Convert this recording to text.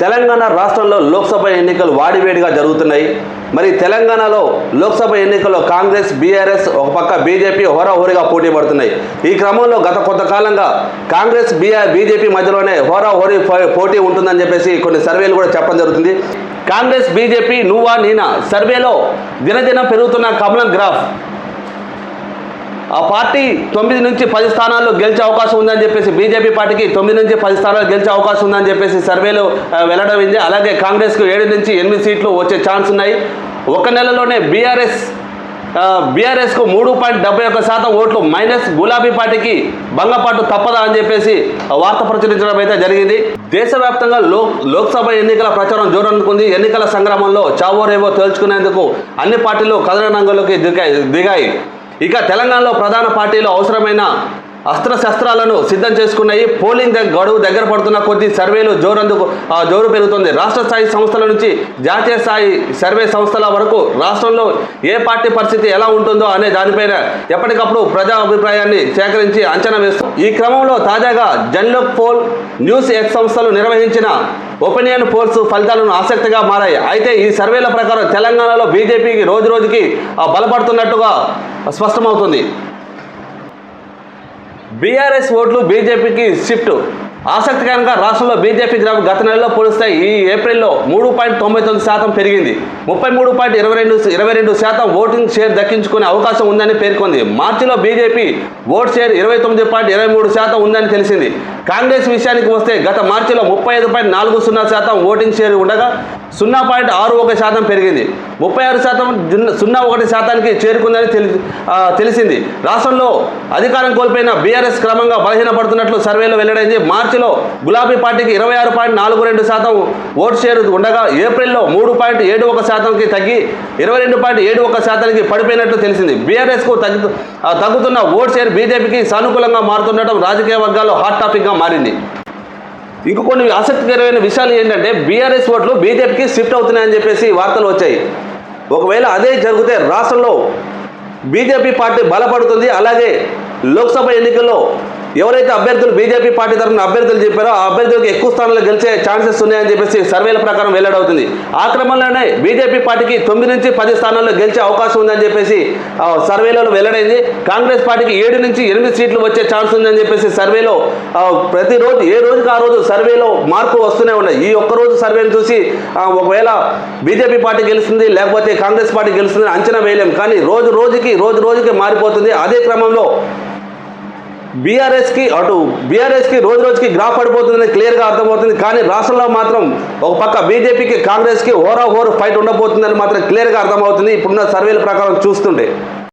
తెలంగాణ రాష్ట్రంలో లోక్సభ ఎన్నికలు వాడివేడిగా జరుగుతున్నాయి. మరి తెలంగాణలో లోక్సభ ఎన్నికల్లో కాంగ్రెస్ బీఆర్ఎస్ ఒక పక్క బీజేపీ హోరాహోరీగా పోటీ పడుతున్నాయి. ఈ క్రమంలో గత కొంతకాలంగా కాంగ్రెస్ బీఆర్ బీజేపీ మధ్యలోనే హోరాహోరీ పోటీ ఉంటుందని చెప్పేసి కొన్ని సర్వేలు కూడా చెప్పడం జరుగుతుంది. కాంగ్రెస్ బీజేపీ నువ్వా నేనా సర్వేలో దినదినం పెరుగుతున్న కమలం గ్రాఫ్. ఆ పార్టీ తొమ్మిది నుంచి పది స్థానాల్లో గెలిచే అవకాశం ఉందని చెప్పేసి బీజేపీ పార్టీకి తొమ్మిది నుంచి పది స్థానాలు గెలిచే అవకాశం ఉందని చెప్పేసి సర్వేలు వెళ్ళడం అలాగే కాంగ్రెస్కు ఏడు నుంచి ఎనిమిది సీట్లు వచ్చే ఛాన్స్ ఉన్నాయి. ఒక నెలలోనే బీఆర్ఎస్ బీఆర్ఎస్కు మూడు పాయింట్ డెబ్బై ఒక్క శాతం ఓట్లు మైనస్ గులాబీ పార్టీకి భంగపాటు తప్పదా అని చెప్పేసి వార్త ప్రచురించడం అయితే జరిగింది. దేశవ్యాప్తంగా లో లోక్సభ ఎన్నికల ప్రచారం జోరందుకుంది. ఎన్నికల సంగ్రామంలో చావోరేవో తేల్చుకునేందుకు అన్ని పార్టీలు కథనంగంలోకి దిగాయి దిగాయి. ఇక తెలంగాణలో ప్రధాన పార్టీలు అవసరమైన అస్త్ర శస్త్రాలను సిద్ధం చేసుకున్నాయి. పోలింగ్ దగ్గ- గడువు దగ్గర పడుతున్న కొద్దీ సర్వేలు జోరందుకు జోరు పెరుగుతుంది. రాష్ట్ర స్థాయి సంస్థల నుంచి జాతీయ స్థాయి సర్వే సంస్థల వరకు రాష్ట్రంలో ఏ పార్టీ పరిస్థితి ఎలా ఉంటుందో అనే దానిపైన ఎప్పటికప్పుడు ప్రజా అభిప్రాయాన్ని సేకరించి అంచనా వేస్తూ. ఈ క్రమంలో తాజాగా జన్లోక్ పోల్ న్యూస్ ఎక్స్ సంస్థలు నిర్వహించిన ఒపీనియన్ పోల్స్ ఫలితాలను ఆసక్తిగా మారాయి. అయితే ఈ సర్వేల ప్రకారం తెలంగాణలో బీజేపీకి రోజు రోజుకి బలపడుతున్నట్టుగా స్పష్టమవుతుంది బీఆర్ఎస్ ఓట్లు బీజేపీకి షిఫ్ట్. ఆసక్తికరంగా రాష్ట్రంలో బీజేపీ గ్రాఫ్ గత నెలలో పోలిస్తే ఈ ఏప్రిల్లో మూడు పాయింట్ తొంభై తొమ్మిది శాతం పెరిగింది. ముప్పై మూడు పాయింట్ ఇరవై రెండు ఇరవై రెండు శాతం ఓటింగ్ షేర్ దక్కించుకునే అవకాశం ఉందని పేర్కొంది. మార్చిలో బీజేపీ ఓట్ షేర్ ఇరవై తొమ్మిది పాయింట్ ఇరవై మూడు శాతం ఉందని తెలిసింది. కాంగ్రెస్ విషయానికి వస్తే గత మార్చిలో ముప్పై ఐదు పాయింట్ నాలుగు సున్నా శాతం ఓటింగ్ షేర్ ఉండగా సున్నా పాయింట్ ఆరు ఒక శాతం పెరిగింది. ముప్పై ఆరు శాతం సున్నా ఒకటి శాతానికి చేరుకుందని తెలి తెలిసింది. రాష్ట్రంలో అధికారం కోల్పోయిన బీఆర్ఎస్ క్రమంగా బలహీనపడుతున్నట్లు సర్వేలో వెల్లడైంది. మార్చిలో గులాబీ పార్టీకి ఇరవై ఆరు పాయింట్ నాలుగు రెండు శాతం ఓటు షేర్ ఉండగా ఏప్రిల్లో మూడు పాయింట్ ఏడు ఒక శాతంకి తగ్గి ఇరవై రెండు పాయింట్ ఏడు ఒక శాతానికి పడిపోయినట్లు తెలిసింది. బీఆర్ఎస్కు తగ్గు తగ్గుతున్న ఓట్ షేర్ బీజేపీకి సానుకూలంగా మారుతుండటం రాజకీయ వర్గాల్లో హాట్ టాపిక్గా మారింది. ఇంక కొన్ని ఆసక్తికరమైన విషయాలు ఏంటంటే బీఆర్ఎస్ ఓట్లు బీజేపీకి షిఫ్ట్ అవుతున్నాయని చెప్పేసి వార్తలు వచ్చాయి. ఒకవేళ అదే జరిగితే రాష్ట్రంలో బీజేపీ పార్టీ బలపడుతుంది. అలాగే లోక్సభ ఎన్నికల్లో ఎవరైతే అభ్యర్థులు బీజేపీ పార్టీ తరఫున అభ్యర్థులు చెప్పారో ఆ అభ్యర్థులకు ఎక్కువ స్థానాలు గెలిచే ఛాన్సెస్ ఉన్నాయని చెప్పేసి సర్వేల ప్రకారం వెల్లడవుతుంది. ఆ క్రమంలోనే బీజేపీ పార్టీకి తొమ్మిది నుంచి పది స్థానాల్లో గెలిచే అవకాశం ఉందని చెప్పేసి సర్వేలలో వెల్లడైంది. కాంగ్రెస్ పార్టీకి ఏడు నుంచి ఎనిమిది సీట్లు వచ్చే ఛాన్స్ ఉందని చెప్పేసి సర్వేలో ప్రతిరోజు ఏ రోజుకి ఆ రోజు సర్వేలో మార్పులు వస్తూనే ఉన్నాయి. ఈ ఒక్క రోజు సర్వేను చూసి ఒకవేళ బీజేపీ పార్టీ గెలుస్తుంది లేకపోతే కాంగ్రెస్ పార్టీ గెలుస్తుంది అంచనా వేయలేం. కానీ రోజు రోజుకి రోజు రోజుకి మారిపోతుంది. అదే క్రమంలో బీఆర్ఎస్కి అటు బీఆర్ఎస్కి రోజు రోజుకి గ్రాఫ్ పడిపోతుందని క్లియర్గా అర్థమవుతుంది. కానీ రాష్ట్రంలో మాత్రం ఒక పక్క బీజేపీకి కాంగ్రెస్కి హోరా ఓవర్ ఫైట్ ఉండబోతుందని మాత్రం క్లియర్గా అర్థమవుతుంది. ఇప్పుడున్న సర్వేల ప్రకారం చూస్తుంటే.